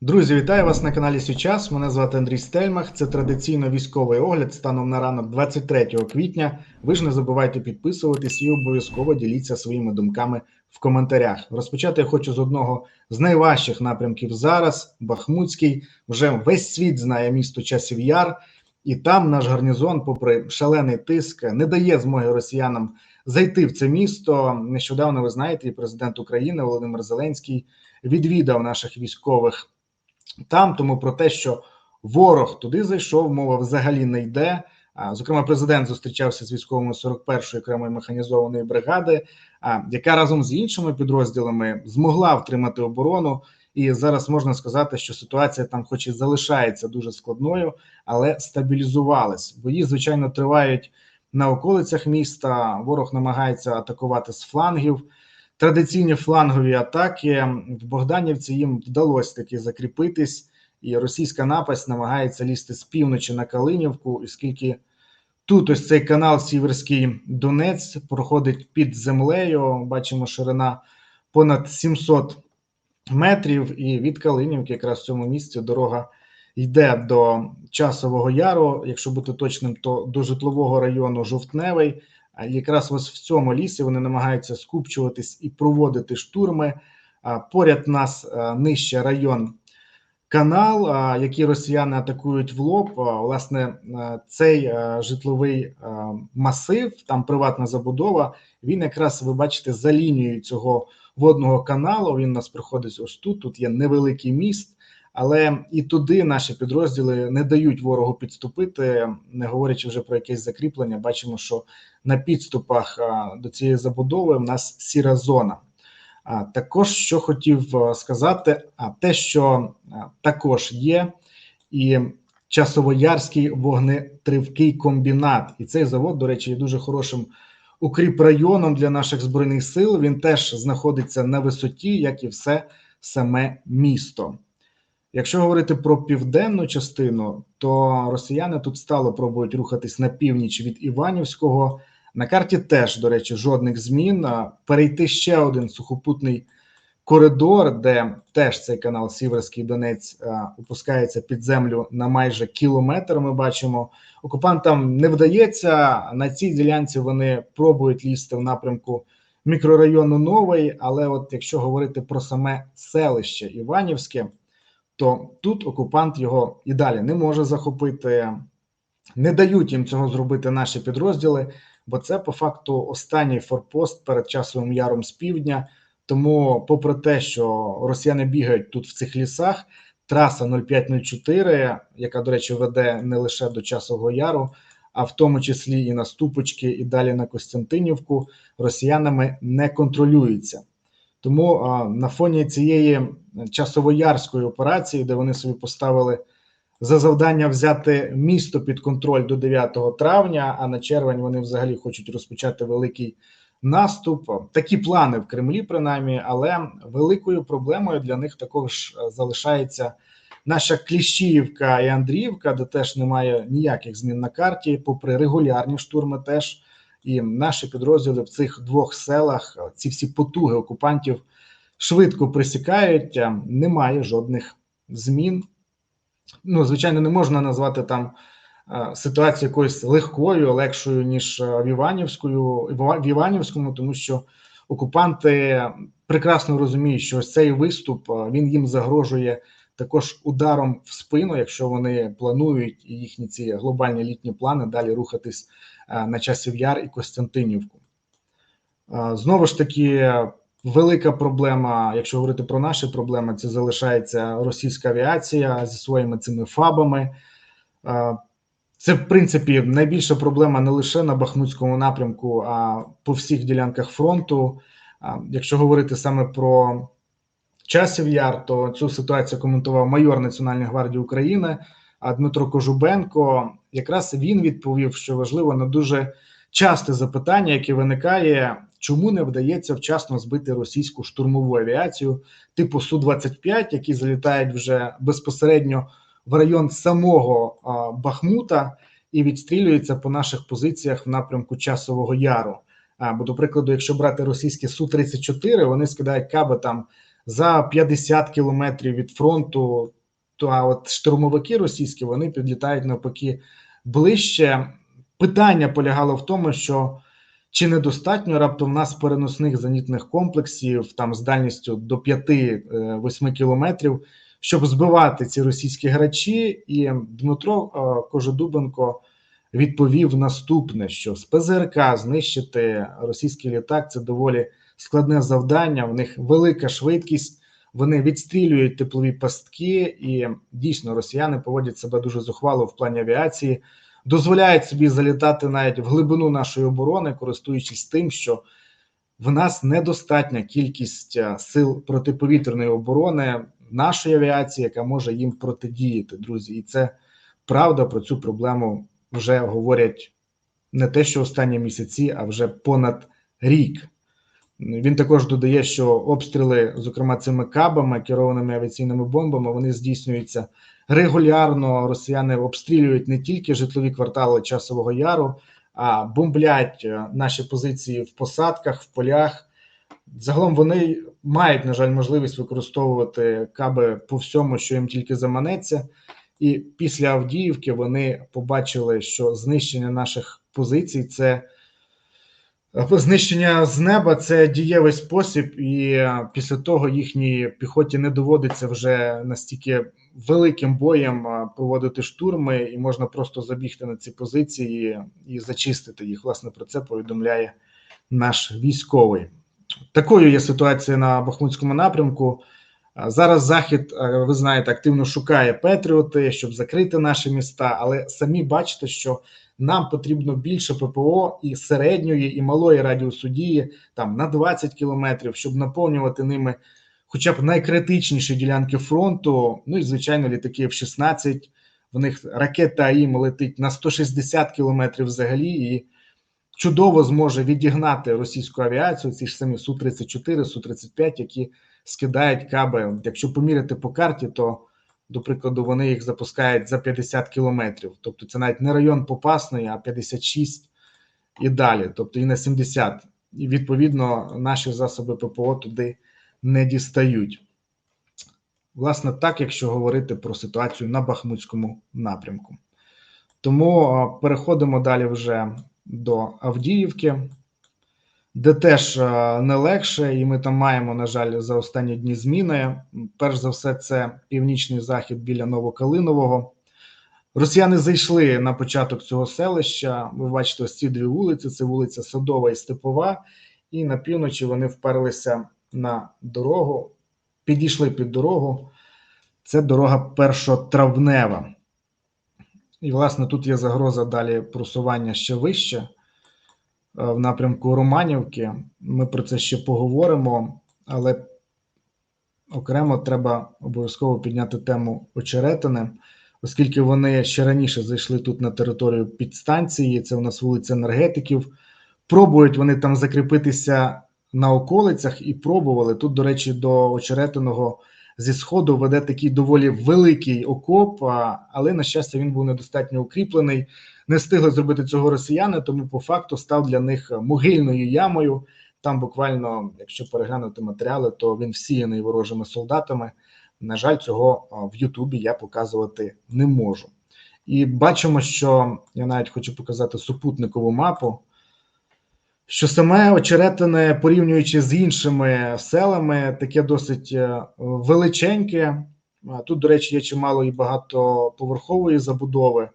Друзі, вітаю вас на каналі Січас. Мене звати Андрій Стельмах. Це традиційно військовий огляд станом на ранок 23 квітня. Ви ж не забувайте підписуватись і обов'язково діліться своїми думками в коментарях. Розпочати я хочу з одного з найважчих напрямків зараз. Бахмутський вже весь світ знає місто Часів Яр, і там наш гарнізон, попри шалений тиск, не дає змоги росіянам зайти в це місто. Нещодавно ви знаєте, і президент України Володимир Зеленський відвідав наших військових там. Тому про те, що ворог туди зайшов, мова взагалі не йде. Зокрема, президент зустрічався з військовими 41-ї окремої механізованої бригади, яка разом з іншими підрозділами змогла втримати оборону. І зараз можна сказати, що ситуація там, хоч і залишається дуже складною, але стабілізувалась. Бої, звичайно, тривають на околицях міста. Ворог намагається атакувати з флангів. Традиційні флангові атаки в Богданівці їм вдалося таки закріпитись, і російська напасть намагається лізти з півночі на Калинівку, і скільки тут ось цей канал Сіверський Донець проходить під землею. Бачимо, ширина понад 700 метрів, і від Калинівки, якраз в цьому місці, дорога йде до Часового Яру. Якщо бути точним, то до житлового району Жовтневий. Якраз ось в цьому лісі вони намагаються скупчуватись і проводити штурми. Поряд нас нижче район канал, який росіяни атакують в лоб. Власне, цей житловий масив, там приватна забудова. Він якраз ви бачите за лінією цього водного каналу. Він у нас проходить ось тут. Тут є невеликий міст. Але і туди наші підрозділи не дають ворогу підступити, не говорячи вже про якесь закріплення. Бачимо, що на підступах до цієї забудови в нас сіра зона. А також що хотів сказати, а те, що також є, і часовоярський вогнетривкий комбінат, і цей завод, до речі, є дуже хорошим укріп районом для наших збройних сил. Він теж знаходиться на висоті, як і все саме місто. Якщо говорити про південну частину, то росіяни тут стало пробують рухатись на північ від Іванівського. На карті теж, до речі, жодних змін. Перейти ще один сухопутний коридор, де теж цей канал Сіверський Донець опускається під землю на майже кілометр. Ми бачимо, окупантам не вдається на цій ділянці. Вони пробують лізти в напрямку мікрорайону Новий. Але, от якщо говорити про саме селище Іванівське то тут окупант його і далі не може захопити, не дають їм цього зробити наші підрозділи, бо це по факту останній форпост перед часовим яром з півдня. Тому, попри те, що росіяни бігають тут в цих лісах, траса 0504, яка, до речі, веде не лише до часового яру, а в тому числі і на Ступочки, і далі на Костянтинівку, росіянами не контролюється. Тому на фоні цієї часовоярської операції, де вони собі поставили за завдання взяти місто під контроль до 9 травня, а на червень вони взагалі хочуть розпочати великий наступ. Такі плани в Кремлі, принаймні, але великою проблемою для них також залишається наша Кліщіївка і Андріївка, де теж немає ніяких змін на карті, попри регулярні штурми, теж і наші підрозділи в цих двох селах ці всі потуги окупантів швидко присікають. Немає жодних змін. Ну, звичайно, не можна назвати там ситуацію якоюсь легкою, легшою ніж в Іванівською в Іванівському, тому що окупанти прекрасно розуміють, що ось цей виступ він їм загрожує також ударом в спину, якщо вони планують їхні ці глобальні літні плани далі рухатись на часів яр і Костянтинівку. Знову ж таки, велика проблема, якщо говорити про наші проблеми, це залишається російська авіація зі своїми цими фабами. Це, в принципі, найбільша проблема не лише на Бахмутському напрямку, а по всіх ділянках фронту. Якщо говорити саме про часів яр, то цю ситуацію коментував майор Національної гвардії України Дмитро Кожубенко. Якраз він відповів, що важливо на дуже часте запитання, яке виникає, чому не вдається вчасно збити російську штурмову авіацію типу су 25 які залітають вже безпосередньо в район самого а, Бахмута і відстрілюються по наших позиціях в напрямку Часового Яру. А, бо, до прикладу, якщо брати російські су 34 вони скидають каби там за 50 кілометрів від фронту. То а от штурмовики російські вони підлітають навпаки ближче. Питання полягало в тому, що чи недостатньо раптом в нас переносних зенітних комплексів там з дальністю до 5-8 кілометрів, щоб збивати ці російські грачі, і Дмитро е, Кожедубенко відповів наступне: що з ПЗРК знищити російський літак це доволі складне завдання. В них велика швидкість, вони відстрілюють теплові пастки, і дійсно росіяни поводять себе дуже зухвало в плані авіації, дозволяють собі залітати навіть в глибину нашої оборони, користуючись тим, що в нас недостатня кількість е, сил протиповітряної оборони нашої авіації, яка може їм протидіяти, друзі, і це правда про цю проблему вже говорять не те, що останні місяці, а вже понад рік. Він також додає, що обстріли, зокрема цими кабами, керованими авіаційними бомбами, вони здійснюються регулярно. Росіяни обстрілюють не тільки житлові квартали Часового Яру, а бомблять е, наші позиції в посадках, в полях. Загалом вони мають, на жаль, можливість використовувати каби по всьому, що їм тільки заманеться. І після Авдіївки вони побачили, що знищення наших позицій це знищення з неба це дієвий спосіб, і е, після того їхній піхоті не доводиться вже настільки великим боєм е, проводити штурми, і можна просто забігти на ці позиції і зачистити їх. Власне про це повідомляє наш військовий. Такою є ситуація на Бахмутському напрямку. Зараз захід, ви знаєте, активно шукає Петріоти, щоб закрити наші міста, але самі бачите, що нам потрібно більше ППО і середньої, і малої радіусу дії там на 20 кілометрів, щоб наповнювати ними, хоча б найкритичніші ділянки фронту. Ну і звичайно, літаки F-16, В них ракета АІМ летить на 160 кілометрів взагалі, і чудово зможе відігнати російську авіацію. Ці ж самі су 34 су 35 які скидають каби. Якщо поміряти по карті, то до прикладу вони їх запускають за 50 кілометрів. Тобто це навіть не район Попасної, а 56 і далі, тобто і на 70. І відповідно наші засоби ППО туди не дістають. Власне, так, якщо говорити про ситуацію на Бахмутському напрямку. Тому переходимо далі вже до Авдіївки де теж е, не легше, і ми там маємо, на жаль, за останні дні зміни. Перш за все, це північний захід біля Новокалинового. Росіяни зайшли на початок цього селища. Ви бачите, ось ці дві вулиці: це вулиця Садова і Степова, і на півночі вони вперлися на дорогу, підійшли під дорогу. Це дорога першотравнева. І, власне, тут є загроза далі просування ще вище. Е, в напрямку Романівки. Ми про це ще поговоримо, але окремо треба обов'язково підняти тему очеретини, оскільки вони ще раніше зайшли тут на територію підстанції. Це у нас вулиця енергетиків. Пробують вони там закріпитися на околицях і пробували. Тут, до речі, до очеретиного зі сходу веде такий доволі великий окоп, але на щастя він був недостатньо укріплений. Не встигли зробити цього росіяни, тому по факту став для них могильною ямою. Там буквально, якщо переглянути матеріали, то він всіяний ворожими солдатами. На жаль, цього в Ютубі я показувати не можу. І бачимо, що я навіть хочу показати супутникову мапу що саме очеретине, порівнюючи з іншими селами, таке досить е, величеньке. Тут, до речі, є чимало і багатоповерхової забудови.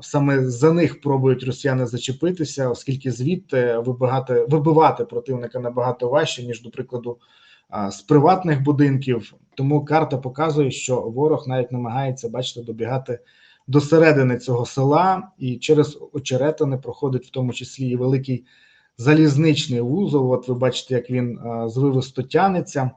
Саме за них пробують росіяни зачепитися, оскільки звідти вибивати, вибивати противника набагато важче, ніж, до прикладу, з приватних будинків. Тому карта показує, що ворог навіть намагається, бачите, добігати до середини цього села, і через очеретини проходить в тому числі і великий залізничний вузол. От ви бачите, як він звивисто тянеться,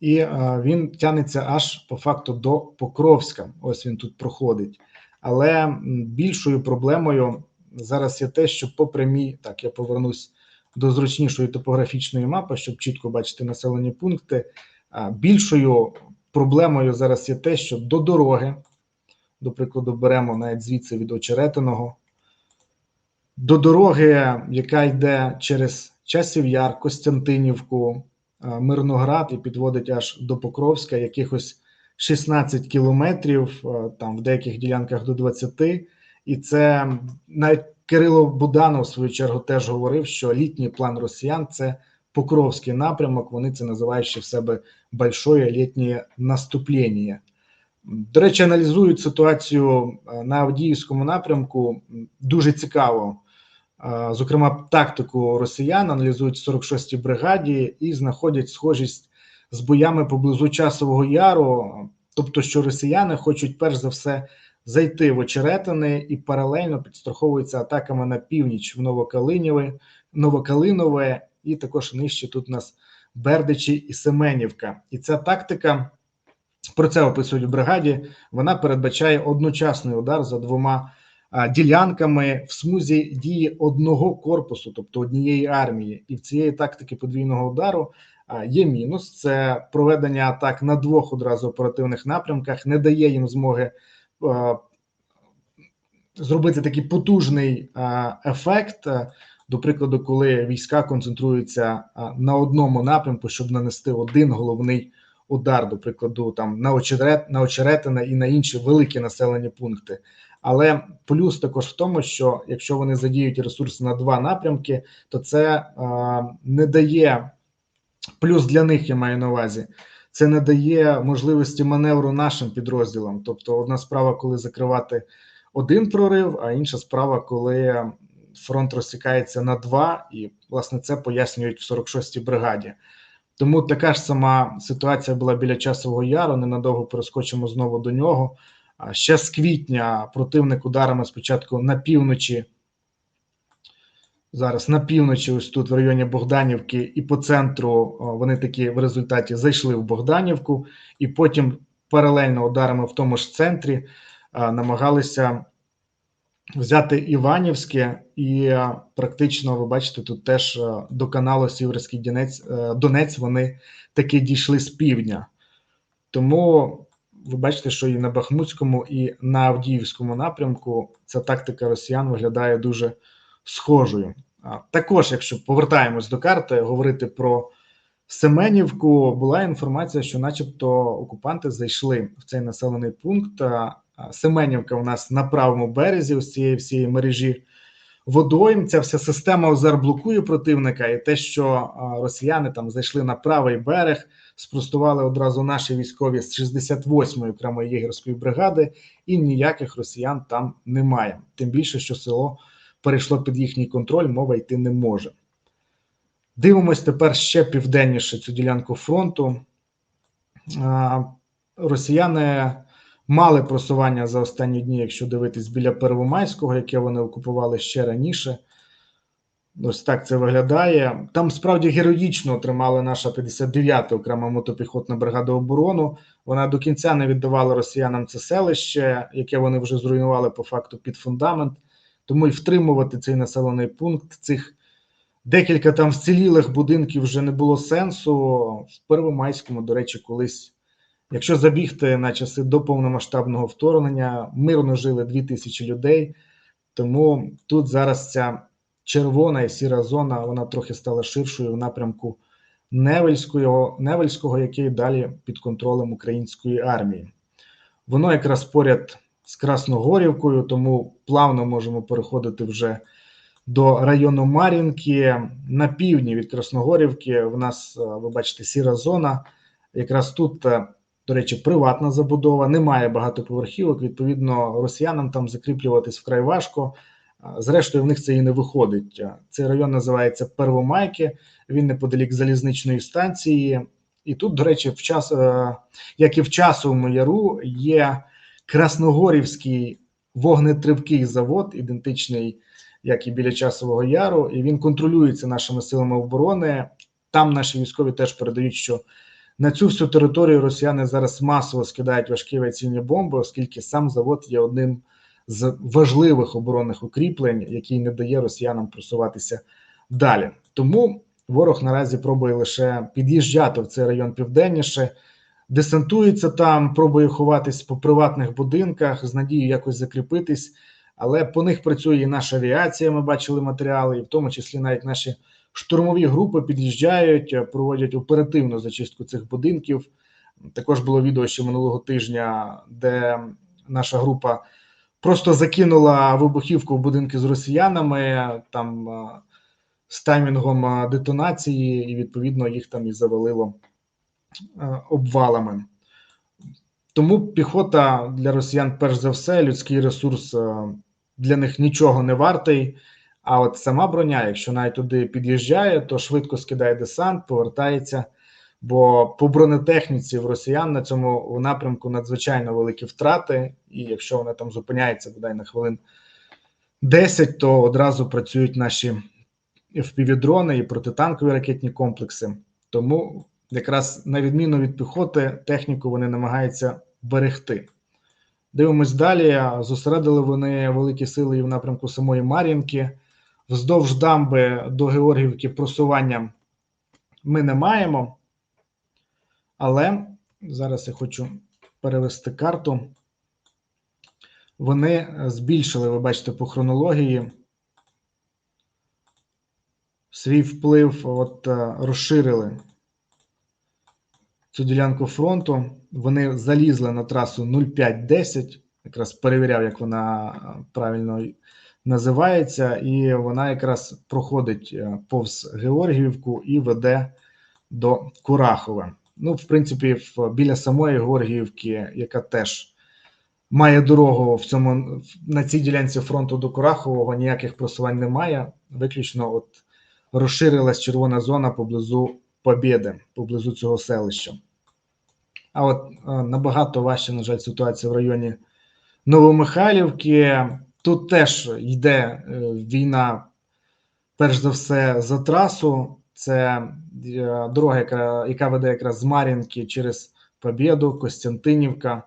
і він тянеться аж по факту до Покровська. Ось він тут проходить. Але більшою проблемою зараз є те, що по прямій, так я повернусь до зручнішої топографічної мапи, щоб чітко бачити населені пункти. Більшою проблемою зараз є те, що до дороги, до прикладу, беремо навіть звідси від очеретиного до дороги, яка йде через Часів Яр, Костянтинівку, Мирноград і підводить аж до Покровська, якихось 16 кілометрів, е, там в деяких ділянках до 20. І це навіть Кирило Буданов в свою чергу теж говорив, що літній план росіян це Покровський напрямок. Вони це називають ще в себе большое літнє наступлення. До речі, аналізують ситуацію е, на Авдіївському напрямку дуже цікаво. Е, Зокрема, тактику росіян аналізують в 46-й бригаді і знаходять схожість з боями поблизу часового яру. Тобто, що росіяни хочуть перш за все зайти в очеретини і паралельно підстраховуються атаками на північ в Новокалиніве, Новокалинове, і також нижче тут у нас Бердичі і Семенівка. І ця тактика про це описують в бригаді. Вона передбачає одночасний удар за двома ділянками в смузі дії одного корпусу, тобто однієї армії. І в цієї тактики подвійного удару є мінус: це проведення атак на двох одразу оперативних напрямках, не дає їм змоги. Зробити такий потужний ефект, до прикладу, коли війська концентруються на одному напрямку, щоб нанести один головний удар, до прикладу, там на очерет, на очеретина і на інші великі населені пункти. Але плюс також в тому, що якщо вони задіють ресурси на два напрямки, то це е, не дає плюс для них, я маю на увазі. Це не дає можливості маневру нашим підрозділам. Тобто, одна справа, коли закривати один прорив, а інша справа, коли фронт розсікається на два, і власне це пояснюють в 46-й бригаді. Тому така ж сама ситуація була біля часового яру. Ненадовго перескочимо знову до нього. А ще з квітня противник ударами спочатку на півночі. Зараз на півночі, ось тут в районі Богданівки, і по центру вони такі в результаті зайшли в Богданівку, і потім паралельно ударами в тому ж центрі намагалися взяти Іванівське, і практично ви бачите, тут теж до каналу Сіверський Донець, Донець вони таки дійшли з півдня. Тому ви бачите, що і на Бахмутському, і на Авдіївському напрямку ця тактика росіян виглядає дуже схожою. Також, якщо повертаємось до карти, говорити про Семенівку, була інформація, що, начебто, окупанти зайшли в цей населений пункт. Семенівка у нас на правому березі ось цієї всієї мережі водойм. Ця вся система озер блокує противника, і те, що росіяни там зайшли на правий берег, спростували одразу наші військові з 68-ї окремої єгерської бригади, і ніяких росіян там немає. Тим більше, що село перейшло під їхній контроль, мова йти не може. Дивимось тепер ще південніше цю ділянку фронту. Росіяни мали просування за останні дні, якщо дивитись біля Первомайського, яке вони окупували ще раніше. Ось так це виглядає. Там справді героїчно отримала наша 59-та окрема мотопіхотна бригада оборону. Вона до кінця не віддавала росіянам це селище, яке вони вже зруйнували по факту під фундамент. Тому й втримувати цей населений пункт цих декілька там вцілілих будинків вже не було сенсу. В Первомайському, до речі, колись Якщо забігти на часи до повномасштабного вторгнення, мирно жили 2000 людей, тому тут зараз ця червона і сіра зона вона трохи стала ширшою в напрямку Невельського, Невельського, який далі під контролем української армії. Воно якраз поряд з Красногорівкою, тому плавно можемо переходити вже до району Мар'їнки. На півдні від Красногорівки в нас, ви бачите, сіра зона. Якраз тут до речі, приватна забудова, немає багатоповерхівок. Відповідно, росіянам там закріплюватись вкрай важко. Зрештою, в них це і не виходить. Цей район називається Первомайки. Він неподалік залізничної станції. І тут, до речі, в час, е, як і в часовому яру, є Красногорівський вогнетривкий завод, ідентичний, як і біля часового яру, і він контролюється нашими силами оборони. Там наші військові теж передають, що на цю всю територію росіяни зараз масово скидають важкі авіаційні бомби, оскільки сам завод є одним з важливих оборонних укріплень, який не дає росіянам просуватися далі. Тому ворог наразі пробує лише під'їжджати в цей район південніше, десантується там, пробує ховатись по приватних будинках з надією якось закріпитись. Але по них працює і наша авіація. Ми бачили матеріали, і в тому числі навіть наші штурмові групи під'їжджають, проводять оперативну зачистку цих будинків. Також було відео ще минулого тижня, де наша група просто закинула вибухівку в будинки з росіянами там е, з таймінгом е, детонації, і відповідно їх там і завалило обвалами. Тому піхота для росіян, перш за все, людський ресурс е, для них нічого не вартий. А от сама броня, якщо навіть туди під'їжджає, то швидко скидає десант, повертається. Бо по бронетехніці в росіян на цьому напрямку надзвичайно великі втрати, і якщо вона там зупиняється бодай на хвилин 10, то одразу працюють наші FPV-дрони і протитанкові ракетні комплекси. Тому якраз на відміну від піхоти, техніку вони намагаються берегти. Дивимось далі. Зосередили вони великі сили і в напрямку самої Мар'їнки. Вздовж дамби до Георгівки просування ми не маємо. Але зараз я хочу перевести карту. Вони збільшили, ви бачите, по хронології свій вплив, от е, розширили цю ділянку фронту. Вони залізли на трасу 0510, якраз перевіряв, як вона е, правильно називається, і вона якраз проходить е, повз Георгіївку і веде до Курахова. Ну, в принципі, біля самої Георгіївки, яка теж має дорогу в цьому на цій ділянці фронту до Курахового, ніяких просувань немає. Виключно от розширилась червона зона поблизу Побєди, поблизу цього селища. А от е, набагато важче, на жаль, ситуація в районі Новомихайлівки. Тут теж йде е, війна, перш за все, за трасу. Це е, дорога, яка яка веде якраз з Мар'їнки через Побєду, Костянтинівка.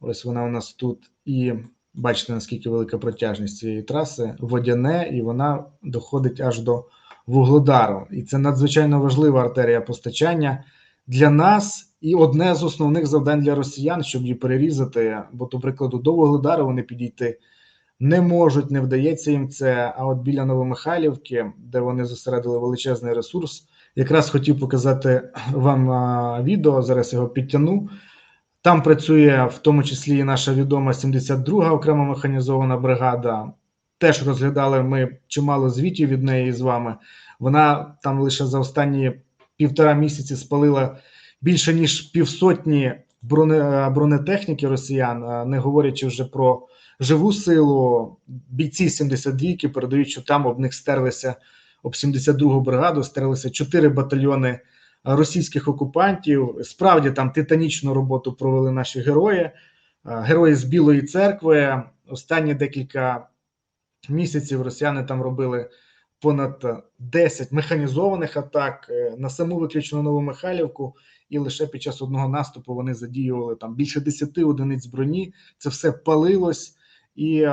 Ось вона у нас тут. І бачите, наскільки велика протяжність цієї траси, водяне, і вона доходить аж до Вугледару. І це надзвичайно важлива артерія постачання для нас і одне з основних завдань для росіян, щоб її перерізати. Бо, до прикладу, до Вугледару вони підійти не можуть, не вдається їм це. А от біля Новомихайлівки, де вони зосередили величезний ресурс, якраз хотів показати вам відео. Зараз його підтягну. Там працює в тому числі і наша відома 72-га окрема механізована бригада. Теж розглядали ми чимало звітів від неї з вами. Вона там лише за останні півтора місяці спалила більше ніж півсотні броне, бронетехніки росіян, не говорячи вже про живу силу. Бійці 72-ки передають, що там об них стерлися об 72-гу бригаду, стерлися чотири батальйони російських окупантів. Справді там титанічну роботу провели наші герої, герої з Білої церкви. Останні декілька місяців росіяни там робили понад 10 механізованих атак на саму виключно нову Михайлівку, і лише під час одного наступу вони задіювали там більше 10 одиниць броні. Це все палилось, і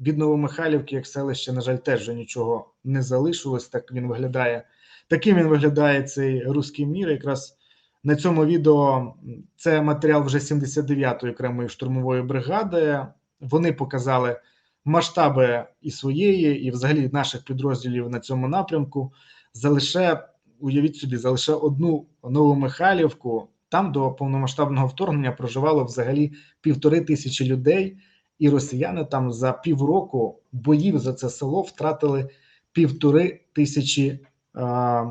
від Новомихайлівки, як селище, на жаль, теж вже нічого не залишилось. Так він виглядає. Таким він виглядає цей руський мір. Якраз на цьому відео це матеріал вже 79-ї окремої штурмової бригади. Вони показали масштаби і своєї, і взагалі наших підрозділів на цьому напрямку. За уявіть собі, за лише одну нову Михайлівку. Там до повномасштабного вторгнення проживало взагалі півтори тисячі людей, і росіяни там за півроку боїв за це село втратили півтори тисячі. А,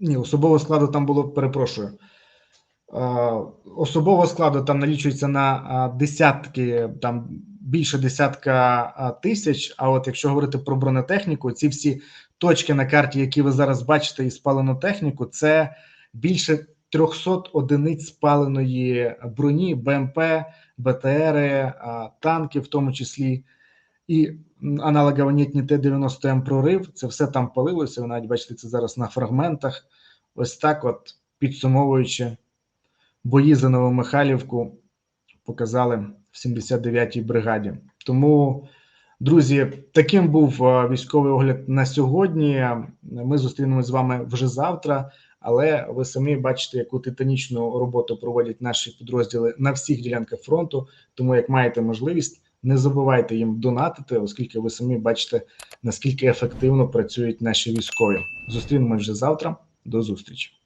ні, особового складу там було перепрошую. Особового складу там налічується на десятки, там більше десятка тисяч. А от якщо говорити про бронетехніку, ці всі точки на карті, які ви зараз бачите, і спалену техніку, це більше 300 одиниць спаленої броні, БМП, БТРи, танки, в тому числі і аналогованітні Т-90М прорив. Це все там палилося. Ви навіть бачите це зараз на фрагментах. Ось так, от підсумовуючи бої за Новомихайлівку, показали в 79-й бригаді. Тому, друзі, таким був військовий огляд на сьогодні. Ми зустрінемось з вами вже завтра. Але ви самі бачите, яку титанічну роботу проводять наші підрозділи на всіх ділянках фронту. Тому, як маєте можливість, Не забувайте їм донатити, оскільки ви самі бачите, наскільки ефективно працюють наші військові. Зустрінемось вже завтра. До зустрічі.